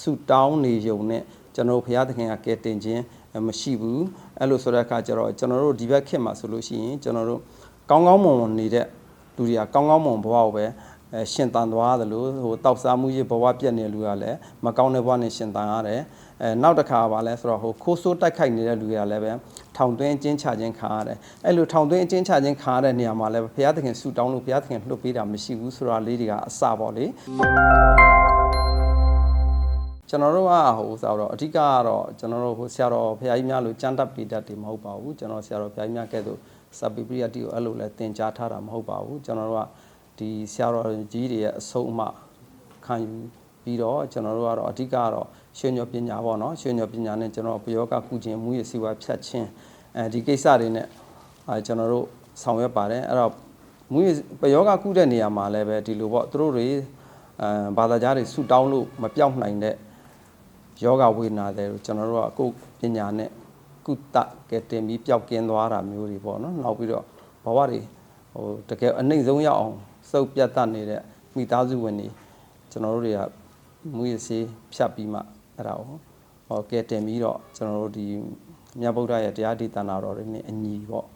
ဆူတောင်းနေုံနဲ့ကျွန်တော်တို့ဘုရားသခင်ကကယ်တင်ခြင်းမရှိဘူးအဲ့လိုဆိုတဲ့အခါကျတော့ကျွန်တော်တို့ဒီဘက်ခေတ်မှာဆိုလို့ရှိရင်ကျွန်တော်တို့ကောင်းကောင်းမွန်မွန်နေတဲ့လူတွေကကောင်းကောင်းမွန်ဘဝကိုပဲအဲရှင်တန်သွားသလိုဟိုတောက်စားမှုရေးဘဝပြက်နေတဲ့လူကလည်းမကောင်းတဲ့ဘဝနဲ့ရှင်တန်ရတယ်အဲနောက်တစ်ခါပါလဲဆိုတော့ဟိုခိုးဆိုးတိုက်ခိုက်နေတဲ့လူတွေကလည်းပဲထောင်သွင်းအကျဉ်းချခြင်းခံရတယ်အဲ့လိုထောင်သွင်းအကျဉ်းချခြင်းခံရတဲ့နေရာမှာလည်းဘုရားသခင်ဆူတောင်းလို့ဘုရားသခင်လှုပ်ပေးတာမရှိဘူးဆိုတာလေးတွေကအစပေါ့လေ ကျွန်တော်တို့ကဟိုဆိုတော့အဓိကကတော့ကျွန်တော်တို့ဟိုဆရာတော်ဘုရားကြီးများလို့ကြမ်းတတ်ပေတတ်တယ်မဟုတ်ပါဘူးကျွန်တော်ဆရာတော်ဘုရားကြီးများကဲ့သို့စပီပရိယတ်တီကိုအဲ့လိုလဲသင်ကြားထားတာမဟုတ်ပါဘူးကျွန်တော်တို့ကဒီဆရာတော်ကြီးတွေရဲ့အဆုံးအမခံယူပြီးတော့ကျွန်တော်တို့ကတော့အဓိကကတော့ရွှေညောပညာပေါ့နော်ရွှေညောပညာနဲ့ကျွန်တော်ပယောဂကုခြင်းမူရစီဝါဖြတ်ခြင်းအဲဒီကိစ္စတွေနဲ့အဲကျွန်တော်တို့ဆောင်ရွက်ပါတယ်အဲ့တော့မူရပယောဂကုတဲ့နေရာမှာလည်းပဲဒီလိုပေါ့သူတို့တွေအဲဘာသာကြားတွေဆူတောင်းလို့မပြောက်နိုင်တဲ့ ယောဂဝေဒနာတွေကိုကျွန်တော်တို့ကအခုပညာနဲ့ကုသကဲတင်ပြီးပျောက်ကင်းသွားတာမျိုးတွေပေါ့နော်နောက်ပြီးတော့ဘဝတွေဟိုတကယ်အနှိမ့်ဆုံးရောက်အောင်စုပ်ပြတ်တတ်နေတဲ့မိသားစုဝင်တွေကျွန်တော်တို့တွေကမူရစေးဖြတ်ပြီးမှအဲ့ဒါကိုဟောကဲတင်ပြီးတော့ကျွန်တော်တို့ဒီမြတ်ဗုဒ္ဓရဲ့တရားဒေသနာတော်တွေနဲ့အညီပေါ့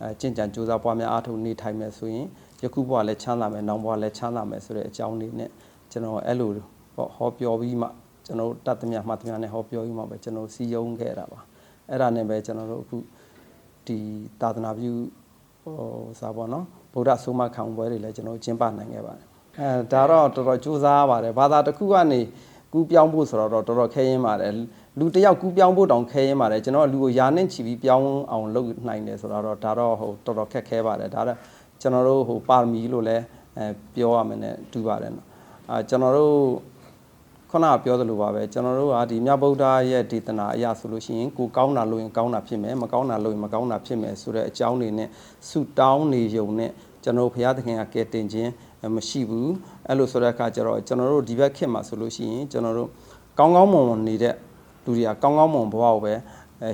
အဲကျင့်ကြံကြိုးစားပွားများအားထုတ်နေထိုင်မယ်ဆိုရင်ယခုဘဝလည်းချမ်းသာမယ်နောက်ဘဝလည်းချမ်းသာမယ်ဆိုတဲ့အကြောင်းလေးနဲ့ကျွန်တော်အဲ့လိုပေါ့ဟောပြောပြီးမှ ကျွန်တော်တို့တတ်သမျှမှတ်သမျှနဲ့ဟောပြောပြီးမှပဲကျွန်တော်စီယုံခဲ့တာပါအဲ့ဒါနဲ့ပဲကျွန်တော်တို့အခုဒီသာသနာပြုဟိုစာပေါ့နော်ဗုဒ္ဓဆိုမခံပွဲတွေလည်းကျွန်တော်ကျင်းပနိုင်ခဲ့ပါတယ်အဲဒါတော့တော်တော်ကြိုးစားပါတယ်ဘာသာတစ်ခုကနေကူးပြောင်းဖို့ဆိုတော့တော်တော်ခဲရင်ပါတယ်လူတစ်ယောက်ကူးပြောင်းဖို့တောင်ခဲရင်ပါတယ်ကျွန်တော်လူကိုယာနဲ့ချီပြီးပြောင်းအောင်လုပ်နိုင်တယ်ဆိုတော့ဒါတော့ဟိုတော်တော်ခက်ခဲပါတယ်ဒါတော့ကျွန်တော်တို့ဟိုပါရမီလို့လည်းအဲပြောရမယ်နဲ့တူပါတယ်နော်အာကျွန်တော်တို့ ခုနကပြောသလိုပါပဲကျွန်တော်တို့ကဒီမြတ်ဗုဒ္ဓရဲ့ဒေသနာအရာဆိုလို့ရှိရင်ကိုကောင်းတာလို့ရင်ကောင်းတာဖြစ်မယ်မကောင်းတာလို့ရင်မကောင်းတာဖြစ်မယ်ဆိုတဲ့အကြောင်းတွေနဲ့ဆူတောင်းနေုံနဲ့ကျွန်တော်တို့ဘုရားသခင်ကကယ်တင်ခြင်းမရှိဘူးအဲ့လိုဆိုတဲ့အခါကျတော့ကျွန်တော်တို့ဒီဘက်ခေတ်မှာဆိုလို့ရှိရင်ကျွန်တော်တို့ကောင်းကောင်းမွန်မွန်နေတဲ့လူတွေကကောင်းကောင်းမွန်ဘဝကိုပဲအဲ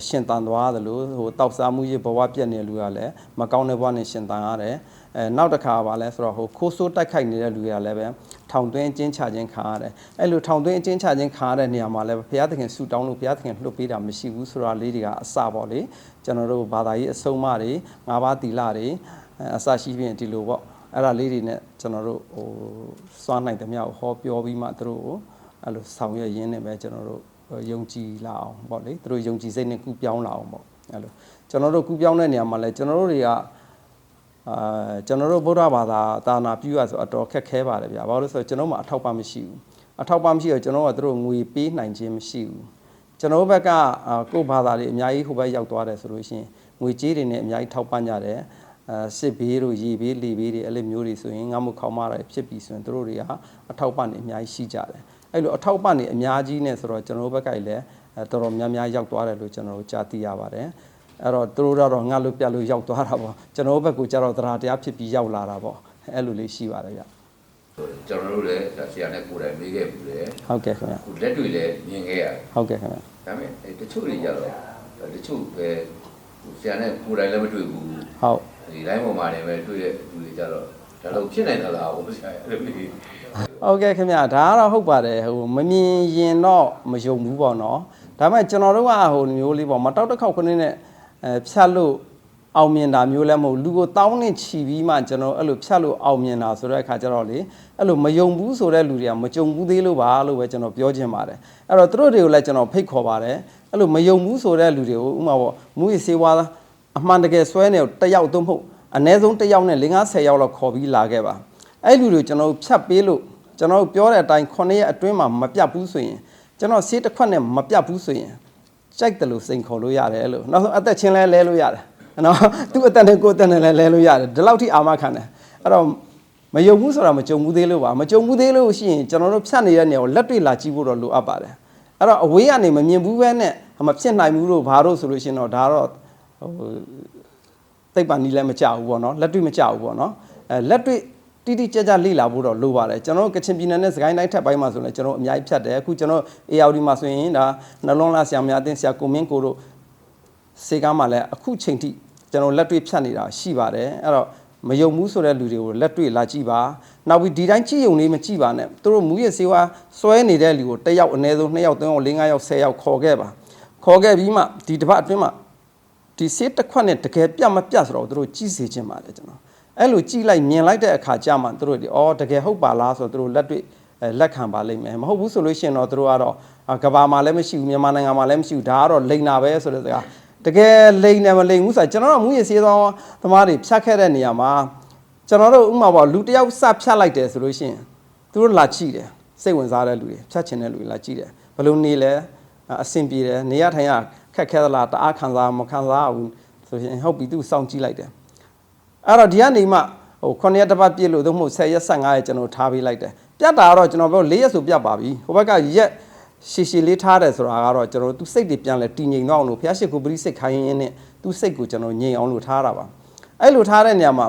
ရှင်တန်သွားသလိုဟိုတောက်စားမှုရေးဘဝပြက်နေတဲ့လူကလည်းမကောင်းတဲ့ဘဝနဲ့ရှင်တန်ရတယ်အဲနောက်တစ်ခါပါလဲဆိုတော့ဟိုခိုးဆိုးတိုက်ခိုက်နေတဲ့လူတွေကလည်းပဲထောင်သွင်းအကျဉ်းချခြင်းခံရတယ်အဲ့လိုထောင်သွင်းအကျဉ်းချခြင်းခံရတဲ့နေရာမှာလည်းဘုရားသခင်ဆူတောင်းလို့ဘုရားသခင်လှုပ်ပေးတာမရှိဘူးဆိုတာလေးတွေကအစပေါ့လေကျွန်တော်တို့ဘာသာရေးအဆုံးအမတွေငါးပါးသီလတွေအဲအစရှိဖြင့်ဒီလိုပေါ့အဲ့ဒါလေးတွေနဲ့ကျွန်တော်တို့ဟိုစွမ်းနိုင်သမျှကိုဟောပြောပြီးမှသူတို့ကိုအဲ့လိုဆောင်ရွက်ရင်းနဲ့ပဲကျွန်တော်တို့ ယုံကြည်လာအောင်ပေါ့လေသူတို့ယုံကြည်စိတ်နဲ့ကူးပြောင်းလာအောင်ပေါ့အဲ့လိုကျွန်တော်တို့ကူးပြောင်းတဲ့နေရာမှာလည်းကျွန်တော်တို့တွေကအာကျွန်တော်တို့ဗုဒ္ဓဘာသာသာနာပြုရဆိုအတော်ခက်ခဲပါတယ်ဗျာဘာလို့လဲဆိုတော့ကျွန်တော်မှအထောက်ပံ့မရှိဘူးအထောက်ပံ့မရှိတော့ကျွန်တော်ကသူတို့ငွေပေးနိုင်ခြင်းမရှိဘူးကျွန်တော်ဘက်ကအာကိုယ့်ဘာသာတွေအများကြီးဟိုဘက်ရောက်သွားတယ်ဆိုလို့ရှိရင်ငွေကြေးတွေနဲ့အများကြီးထောက်ပံ့ကြတယ်အဲစစ်ဘေးတို့ရေဘေးလေဘေးတွေအဲ့လိုမျိုးတွေဆိုရင်ငါ့မခေါင်းမတွေဖြစ်ပြီဆိုရင်တို့တွေကအထောက်ပံ့နေအများကြီးရှိကြတယ် အဲ့လိုအထောက်ပံ့နေအများကြီးနဲ့ဆိုတော့ကျွန်တော်ဘက်ကလည်းအဲတော်တော်များများရောက်သွားတယ်လို့ကျွန်တော်တို့ကြားသိရပါတယ်အဲ့တော့သူတို့တော့ငါ့လို့ပြတ်လို့ရောက်သွားတာပေါ့ကျွန်တော်ဘက်ကကျတော့တရားတရားဖြစ်ပြီးရောက်လာတာပေါ့အဲ့လိုလေးရှိပါတယ်ဗျကျွန်တော်တို့လည်းဒါဆရာနဲ့ကိုယ်တိုင်မေးခဲ့ပြီလေဟုတ်ကဲ့ခင်ဗျခုလက်တွေလည်းမြင်ခဲ့ရတယ်ဟုတ်ကဲ့ခင်ဗျဒါပေမဲ့အဲတချို့တွေကြတော့တချို့ပဲဆရာနဲ့ကိုယ်တိုင်လည်းမတွေ့ဘူးဟုတ်ဒီ line ပေါ်မှာလည်းပဲတွေ့တဲ့လူတွေကြတော့ ဒါတော့ဖြစ်နိုင်သလားဘုရားအဲ့လိုမျိုးဟုတ်ကဲ့ခင်ဗျဒါကတော့ဟုတ်ပါတယ်ဟိုမမြင်ရင်တော့မယုံဘူးပေါ့နော်ဒါပေမဲ့ကျွန်တော်တို့ကဟိုမျိုးလေးပေါ့မတောက်တစ်ခေါက်ခင်းနဲ့အဲဖြတ်လို့အောင်မြင်တာမျိုးလည်းမဟုတ်လူကိုတောင်းနဲ့ချီပြီးမှကျွန်တော်အဲ့လိုဖြတ်လို့အောင်မြင်တာဆိုတဲ့အခါကျတော့လေအဲ့လိုမယုံဘူးဆိုတဲ့လူတွေကမကြုံဘူးသေးလို့ပါလို့ပဲကျွန်တော်ပြောချင်ပါတယ်အဲ့တော့သူတို့တွေကိုလည်းကျွန်တော်ဖိတ်ခေါ်ပါတယ်အဲ့လိုမယုံဘူးဆိုတဲ့လူတွေကိုဥပမာပေါ့မူရစေဝါအမှန်တကယ်ဆွဲနေတစ်ယောက်သုံးဖို့ အ ਨੇ ဆုံးတစ်ယောက်နဲ့5 50ယောက်လောက်ခေါ်ပြီးလာခဲ့ပါအဲ့လူတွေကိုကျွန်တော်ဖြတ်ပေးလို့ကျွန်တော်တို့ပြောတဲ့အတိုင်း9ရက်အတွင်းမှာမပြတ်ဘူးဆိုရင်ကျွန်တော်ဆေးတစ်ခွက်နဲ့မပြတ်ဘူးဆိုရင်ကြိုက်တယ်လို့စိန်ခေါ်လို့ရတယ်လို့နောက်ဆုံးအသက်ချင်းလဲလဲလို့ရတယ်နော်သူ့အသက်နဲ့ကိုယ်အသက်နဲ့လဲလဲလို့ရတယ်ဒီလောက်ထိအာမခံတယ်အဲ့တော့မယုံဘူးဆိုတာမကြုံဘူးသေးလို့ပါမကြုံဘူးသေးလို့ရှိရင်ကျွန်တော်တို့ဖြတ်နေတဲ့နေရာကိုလက်တွေ့လာကြည့်ဖို့တော့လိုအပ်ပါတယ်အဲ့တော့အဝေးကနေမမြင်ဘူးပဲနဲ့မဖြစ်နိုင်ဘူးလို့ဘာလို့ဆိုလို့ရှိရင်တော့ဒါတော့ဟို သိပ်ပါနီးလည်းမကြဘူးပေါ့နော်လက်တွေ့မကြဘူးပေါ့နော်အဲလက်တွေ့တိတိကျကျလေ့လာဖို့တော့လိုပါတယ်ကျွန်တော်တို့ကချင်ပြည်နယ်နဲ့စကိုင်းတိုင်းထက်ပိုင်းမှာဆိုရင်ကျွန်တော်အများကြီးဖြတ်တယ်အခုကျွန်တော် ARD မှာဆိုရင်ဒါနှလုံးလားဆရာမများအသင်းဆရာကိုမင်းကိုတို့စေကားမှာလည်းအခုချိန်ထိကျွန်တော်လက်တွေ့ဖြတ်နေတာရှိပါတယ်အဲ့တော့မယုံဘူးဆိုတဲ့လူတွေကိုလက်တွေ့လာကြည့်ပါနောက်ပြီးဒီတိုင်းကြည့်ယုံလေးမကြည့်ပါနဲ့သူတို့မူရစေဝါစွဲနေတဲ့လူကိုတစ်ယောက်အနည်းဆုံး2ယောက်3ယောက်4 5ယောက်10ယောက်ခေါ်ခဲ့ပါခေါ်ခဲ့ပြီးမှဒီတစ်ပတ်အတွင်းမှာ ဒီစေးတစ်ခွက်နဲ့တကယ်ပြတ်မပြတ်ဆိုတော့သူတို့ကြည့်စေချင်ပါတယ်ကျွန်တော်အဲ့လိုကြည့်လိုက်မြင်လိုက်တဲ့အခါကျမှသူတို့ဒီအော်တကယ်ဟုတ်ပါလားဆိုတော့သူတို့လက်တွေ့အဲလက်ခံပါလိမ့်မယ်မဟုတ်ဘူးဆိုလို့ရှိရင်တော့သူတို့ကတော့အာကဘာမှာလည်းမရှိဘူးမြန်မာနိုင်ငံမှာလည်းမရှိဘူးဒါကတော့လိန်နာပဲဆိုတဲ့စကားတကယ်လိန်တယ်မလိန်ဘူးဆိုတော့ကျွန်တော်တို့မူရစေးသောသမားတွေဖြတ်ခဲ့တဲ့နေရာမှာကျွန်တော်တို့ဥမာပေါ့လူတစ်ယောက်စဖြတ်လိုက်တယ်ဆိုလို့ရှိရင်သူတို့လာကြည့်တယ်စိတ်ဝင်စားတဲ့လူတွေဖြတ်ချင်တဲ့လူတွေလာကြည့်တယ်ဘယ်လိုနေလဲ အဆင်ပြေတယ်နေရထိုင်ရခက်ခဲသလားတအားခံစားမခံစားဘူးဆိုရင်ဟုတ်ပြီသူစောင့်ကြည့်လိုက်တယ်အဲ့တော့ဒီကနေမှဟို9ရက်တစ်ပတ်ပြည့်လို့သို့မဟုတ်10ရက်15ရက်ကျွန်တော်ထားပေးလိုက်တယ်ပြတ်တာကတော့ကျွန်တော်ပြော4ရက်ဆိုပြတ်ပါပြီဟိုဘက်ကရက်ရှည်ရှည်လေးထားတယ်ဆိုတာကတော့ကျွန်တော်သူစိတ်တွေပြန်လဲတည်ငြိမ်တော့အောင်လို့ဘုရားရှိခိုးပရိစိတ်ခိုင်းရင်းနဲ့သူစိတ်ကိုကျွန်တော်ငြိမ်အောင်လို့ထားတာပါအဲ့လိုထားတဲ့နေရာမှာ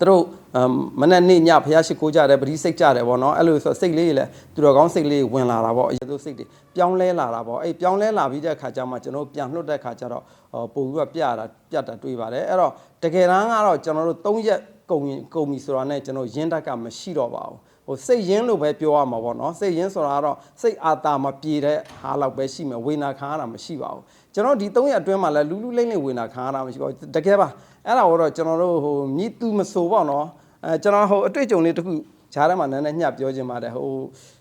သူတို့အမ်မနေ့နေ့ညဖះရှိခိုးကြတယ်ပရိစိတ်ကြတယ်ဗောနော်အဲ့လိုဆိုစိတ်လေးတွေလည်းသူတော်ကောင်းစိတ်လေးဝင်လာတာဗောအရင်ဆုံးစိတ်တွေပြောင်းလဲလာတာဗောအဲ့ပြောင်းလဲလာပြီးတဲ့ခါကျမှကျွန်တော်ပြန်လွတ်တဲ့ခါကျတော့ဟောပို့ပြီးတော့ပြတာပြတ်တာတွေ့ပါတယ်အဲ့တော့တကယ်တမ်းကတော့ကျွန်တော်တို့၃ရက်ကုန်ရင်ကုန်ပြီဆိုတာနဲ့ကျွန်တော်ရင်းတက်ကမရှိတော့ပါဘူးဟို စိတ်ရင်းလို့ပဲပြောရမှာပေါ့နော်စိတ်ရင်းဆိုတာကတော့စိတ်အာတာမပြေတဲ့ဟာလောက်ပဲရှိမယ်ဝေနာခံရတာမရှိပါဘူးကျွန်တော်ဒီ၃ရက်အတွင်းမှာလည်းလူလူလိမ့်လိမ့်ဝေနာခံရတာမရှိပါဘူးတကယ်ပါအဲ့ဒါတော့ကျွန်တော်တို့ဟိုမြည်သူမဆိုပေါ့နော်အဲကျွန်တော်ဟိုအတွေ့အကြုံလေးတစ်ခုဈားထဲမှာနည်းနည်းညှပ်ပြောခြင်းပါတယ်ဟို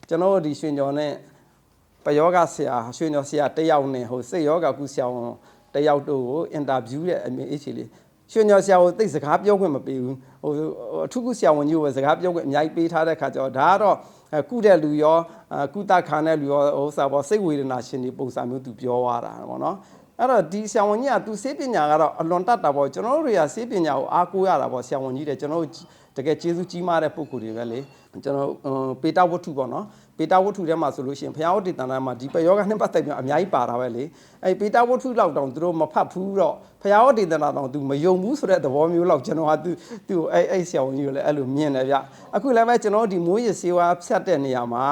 ကျွန်တော်တို့ဒီရွှေညော်နဲ့ပယောဂဆရာရွှေညော်ဆရာတစ်ယောက်နဲ့ဟိုစိတ်ယောဂကုဆရာဝန်တစ်ယောက်တို့ကိုအင်တာဗျူးတဲ့အမေအေးချီလေး ရွှေညော်ဆရာကိုသိစကားပြောခွင့်မပေးဘူးဟိုအထူးကုဆရာဝန်ကြီးကိုပဲစကားပြောခွင့်အများကြီးပေးထားတဲ့ခါကျတော့ဒါကတော့အဲကုတဲ့လူရောအဲကုသခံတဲ့လူရောဟိုစာပေါ်စိတ်ဝေဒနာရှင်တွေပုံစံမျိုးသူပြောသွားတာပေါ့နော်အဲ့တော့ဒီဆရာဝန်ကြီးကသူစေးပညာကတော့အလွန်တတ်တာပေါ့ကျွန်တော်တို့တွေကစေးပညာကိုအားကိုးရတာပေါ့ဆရာဝန်ကြီးတဲ့ကျွန်တော်တို့ တကယ်ကျေးဇူးကြီးမားတဲ့ပုံကိုယ်တွေပဲလေကျွန်တော်ပေတာဝတ္ထုပေါ့နော်ပေတာဝတ္ထုထဲမှာဆိုလို့ရှိရင်ဘုရားဝတ္တိတန်တိုင်းမှာဒီပယောဂနဲ့ပတ်သက်ပြီးအများကြီးပါတာပဲလေအဲ့ပေတာဝတ္ထုလောက်တောင်သူတို့မဖတ်ဘူးတော့ဘုရားဝတ္တိတန်တောင်သူမယုံဘူးဆိုတဲ့သဘောမျိုးလောက်ကျွန်တော်ကသူသူ့အဲ့အဲ့ဆရာဝန်ကြီးကိုလည်းအဲ့လိုမြင်တယ်ဗျအခုလည်းပဲကျွန်တော်တို့ဒီမိုးရစေဝါဖြတ်တဲ့နေရာမှာ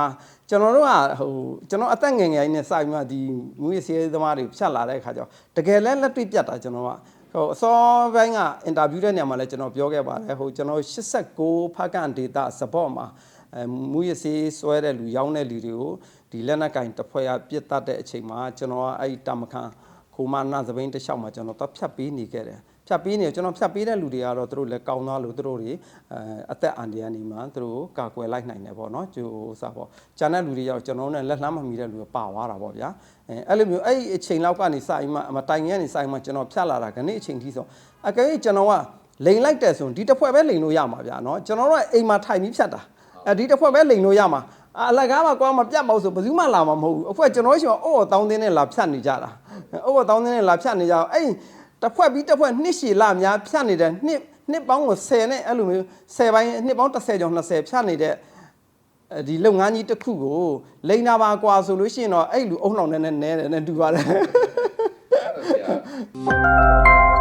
ကျွန်တော်တို့ကဟိုကျွန်တော်အသက်ငယ်ငယ်လေးနဲ့စပြီးမှဒီမူရစီရေးသမားတွေဖြတ်လာတဲ့အခါကျတော့တကယ်လဲလက်တွေ့ပြတ်တာကျွန်တော်က ဟိုအစောပိုင်းကအင်တာဗျူးတဲ့နေရာမှာလည်းကျွန်တော်ပြောခဲ့ပါတယ်ဟိုကျွန်တော်89ဖက်ကန်ဒေတာစပေါ့မှာအဲမူရစီဆွဲတဲ့လူရောင်းတဲ့လူတွေကိုဒီလက်နက်ကင်တစ်ဖွဲ့ရပြစ်တတ်တဲ့အချိန်မှာကျွန်တော်ကအဲ့ဒီတာမခံခိုမနာသဘိန်းတစ်လျှောက်မှာကျွန်တော်တော့ဖြတ်ပေးနေခဲ့တယ် ဖြတ်ပေးနေကျွန်တော်ဖြတ်ပေးတဲ့လူတွေကတော့သူတို့လည်းကောင်းသားလို့သူတို့တွေအဲအသက်အန္တရာယ်နေမှာသူတို့ကာကွယ်လိုက်နိုင်တယ်ပေါ့နော်ကျိုးဥစားပေါ့ကျန်တဲ့လူတွေရောက်ကျွန်တော်တို့နဲ့လက်လှမ်းမမီတဲ့လူတွေပါသွားတာပေါ့ဗျာအဲအဲ့လိုမျိုးအဲ့ဒီအချိန်လောက်ကနေစပြီးမှမတိုင်ငယ်ကနေစပြီးမှကျွန်တော်ဖြတ်လာတာခဏအချိန်ထိဆိုအကယ်၍ကျွန်တော်ကလိန်လိုက်တယ်ဆိုရင်ဒီတစ်ဖွဲ့ပဲလိန်လို့ရမှာဗျာနော်ကျွန်တော်တို့ကအိမ်မှာထိုင်ပြီးဖြတ်တာအဲဒီတစ်ဖွဲ့ပဲလိန်လို့ရမှာအလကားမှာကွာမပြတ်မဟုတ်ဆိုဘယ်သူမှလာမှာမဟုတ်ဘူးအခုကကျွန်တော်ရှင်အော်တောင်းတင်းနဲ့လာဖြတ်နေကြတာအော်တောင်းတင်းနဲ့လာဖြတ်နေကြအောင်အဲ့ တစ်ဖွဲ့ပြီးတစ်ဖွဲ့နှစ်ရှည်လများဖြတ်နေတဲ့နှစ်နှစ်ပေါင်းကို10နဲ့အဲ့လိုမျိုး10ပိုင်းနှစ်ပေါင်း30ကျော်20ဖြတ်နေတဲ့အဲဒီလုပ်ငန်းကြီးတစ်ခုကိုလိန်နာပါကွာဆိုလို့ရှိရင်တော့အဲ့လူအုံနှောင်နဲ့နဲနဲနဲ့တူပါတယ်အဲ့တော့ဆရာ